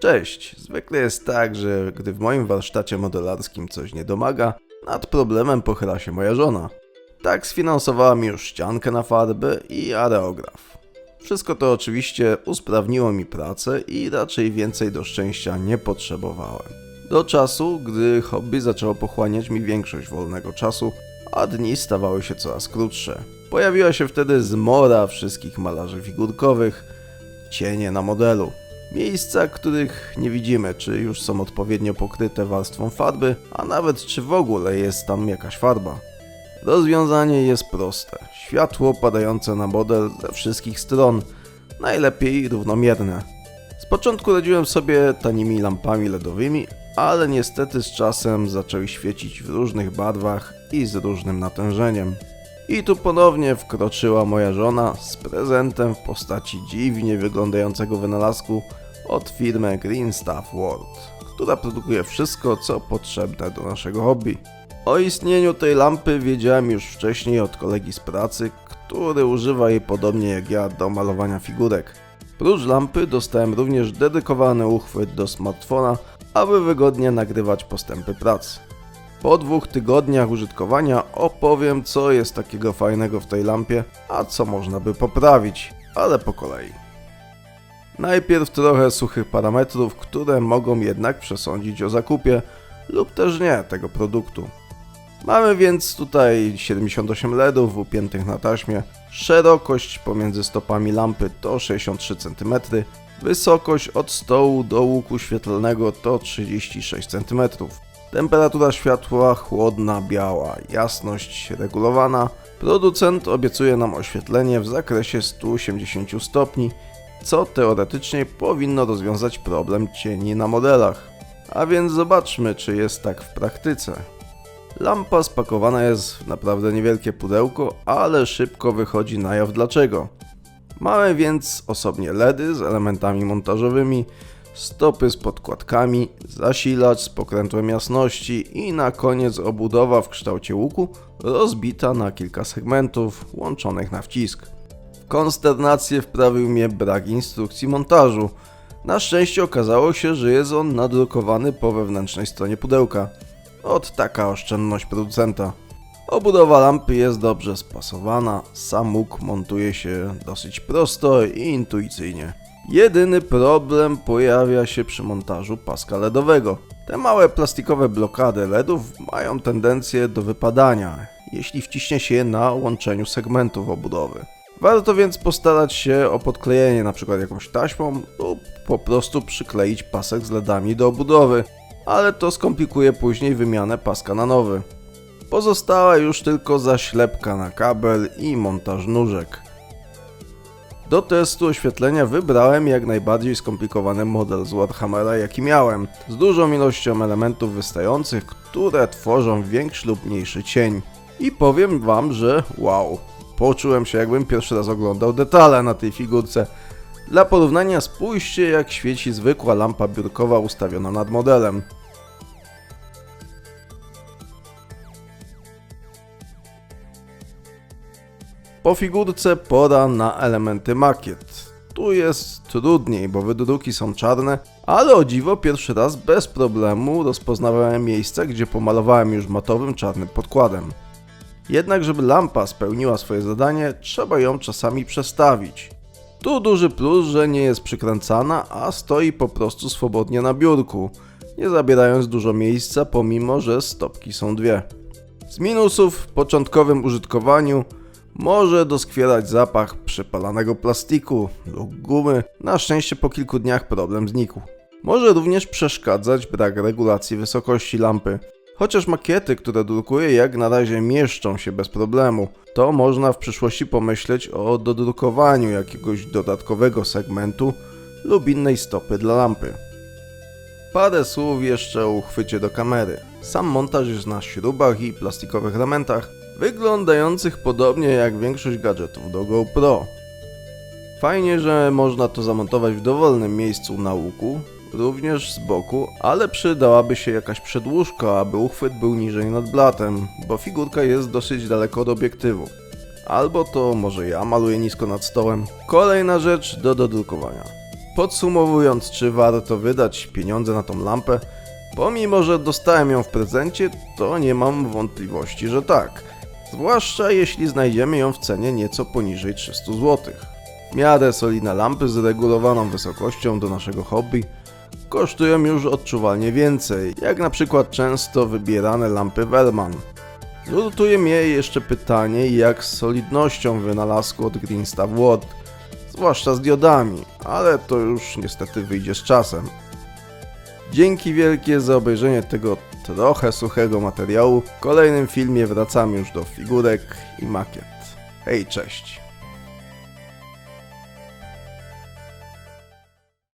Cześć. Zwykle jest tak, że gdy w moim warsztacie modelarskim coś nie domaga, nad problemem pochyla się moja żona. Tak sfinansowała mi już ściankę na farby i areograf. Wszystko to oczywiście usprawniło mi pracę i raczej więcej do szczęścia nie potrzebowałem. Do czasu, gdy hobby zaczęło pochłaniać mi większość wolnego czasu, a dni stawały się coraz krótsze. Pojawiła się wtedy zmora wszystkich malarzy figurkowych, cienie na modelu. Miejsca, których nie widzimy, czy już są odpowiednio pokryte warstwą farby, a nawet czy w ogóle jest tam jakaś farba. Rozwiązanie jest proste. Światło padające na model ze wszystkich stron, najlepiej równomierne. Z początku radziłem sobie tanimi lampami LEDowymi, ale niestety z czasem zaczęły świecić w różnych barwach i z różnym natężeniem. I tu ponownie wkroczyła moja żona z prezentem w postaci dziwnie wyglądającego wynalazku od firmy Green Stuff World, która produkuje wszystko, co potrzebne do naszego hobby. O istnieniu tej lampy wiedziałem już wcześniej od kolegi z pracy, który używa jej podobnie jak ja do malowania figurek. Prócz lampy dostałem również dedykowany uchwyt do smartfona, aby wygodnie nagrywać postępy pracy. Po dwóch tygodniach użytkowania opowiem, co jest takiego fajnego w tej lampie, a co można by poprawić, ale po kolei. Najpierw trochę suchych parametrów, które mogą jednak przesądzić o zakupie lub też nie tego produktu. Mamy więc tutaj 78 LEDów upiętych na taśmie, szerokość pomiędzy stopami lampy to 63 cm, wysokość od stołu do łuku świetlnego to 36 cm. Temperatura światła chłodna, biała, jasność regulowana. Producent obiecuje nam oświetlenie w zakresie 180 stopni, co teoretycznie powinno rozwiązać problem cieni na modelach. A więc zobaczmy, czy jest tak w praktyce. Lampa spakowana jest w naprawdę niewielkie pudełko, ale szybko wychodzi na jaw dlaczego. Mamy więc osobnie LEDy z elementami montażowymi, stopy z podkładkami, zasilacz z pokrętłem jasności i na koniec obudowa w kształcie łuku rozbita na kilka segmentów łączonych na wcisk. W konsternację wprawił mnie brak instrukcji montażu. Na szczęście okazało się, że jest on nadrukowany po wewnętrznej stronie pudełka. Od taka oszczędność producenta. Obudowa lampy jest dobrze spasowana, sam łuk montuje się dosyć prosto i intuicyjnie. Jedyny problem pojawia się przy montażu paska LEDowego. Te małe plastikowe blokady LEDów mają tendencję do wypadania, jeśli wciśnie się je na łączeniu segmentów obudowy. Warto więc postarać się o podklejenie np. jakąś taśmą lub po prostu przykleić pasek z LEDami do obudowy, ale to skomplikuje później wymianę paska na nowy. Pozostała już tylko zaślepka na kabel i montaż nóżek. Do testu oświetlenia wybrałem jak najbardziej skomplikowany model z Warhammera jaki miałem, z dużą ilością elementów wystających, które tworzą większy lub mniejszy cień. I powiem wam, że wow, poczułem się jakbym pierwszy raz oglądał detale na tej figurce. Dla porównania spójrzcie jak świeci zwykła lampa biurkowa ustawiona nad modelem. Po figurce pora na elementy makiet. Tu jest trudniej, bo wydruki są czarne, ale o dziwo pierwszy raz bez problemu rozpoznawałem miejsce, gdzie pomalowałem już matowym czarnym podkładem. Jednak żeby lampa spełniła swoje zadanie, trzeba ją czasami przestawić. Tu duży plus, że nie jest przykręcana, a stoi po prostu swobodnie na biurku, nie zabierając dużo miejsca, pomimo że stopki są dwie. Z minusów w początkowym użytkowaniu może doskwierać zapach przepalanego plastiku lub gumy. Na szczęście po kilku dniach problem znikł. Może również przeszkadzać brak regulacji wysokości lampy. Chociaż makiety, które drukuję, jak na razie mieszczą się bez problemu, to można w przyszłości pomyśleć o dodrukowaniu jakiegoś dodatkowego segmentu lub innej stopy dla lampy. Parę słów jeszcze o uchwycie do kamery. Sam montaż jest na śrubach i plastikowych elementach, wyglądających podobnie jak większość gadżetów do GoPro. Fajnie, że można to zamontować w dowolnym miejscu na łuku, również z boku, ale przydałaby się jakaś przedłużka, aby uchwyt był niżej nad blatem, bo figurka jest dosyć daleko od obiektywu. Albo to może ja maluję nisko nad stołem. Kolejna rzecz do dodrukowania. Podsumowując, czy warto wydać pieniądze na tą lampę? Pomimo, że dostałem ją w prezencie, to nie mam wątpliwości, że tak. Zwłaszcza jeśli znajdziemy ją w cenie nieco poniżej 300 zł. Miarę solidne lampy z regulowaną wysokością do naszego hobby kosztują już odczuwalnie więcej, jak na przykład często wybierane lampy Wellman. Nurtuje mnie jeszcze pytanie, jak z solidnością wynalazku od Greenstaff World, zwłaszcza z diodami, ale to już niestety wyjdzie z czasem. Dzięki wielkie za obejrzenie tego trochę suchego materiału. W kolejnym filmie wracamy już do figurek i makiet. Hej, cześć!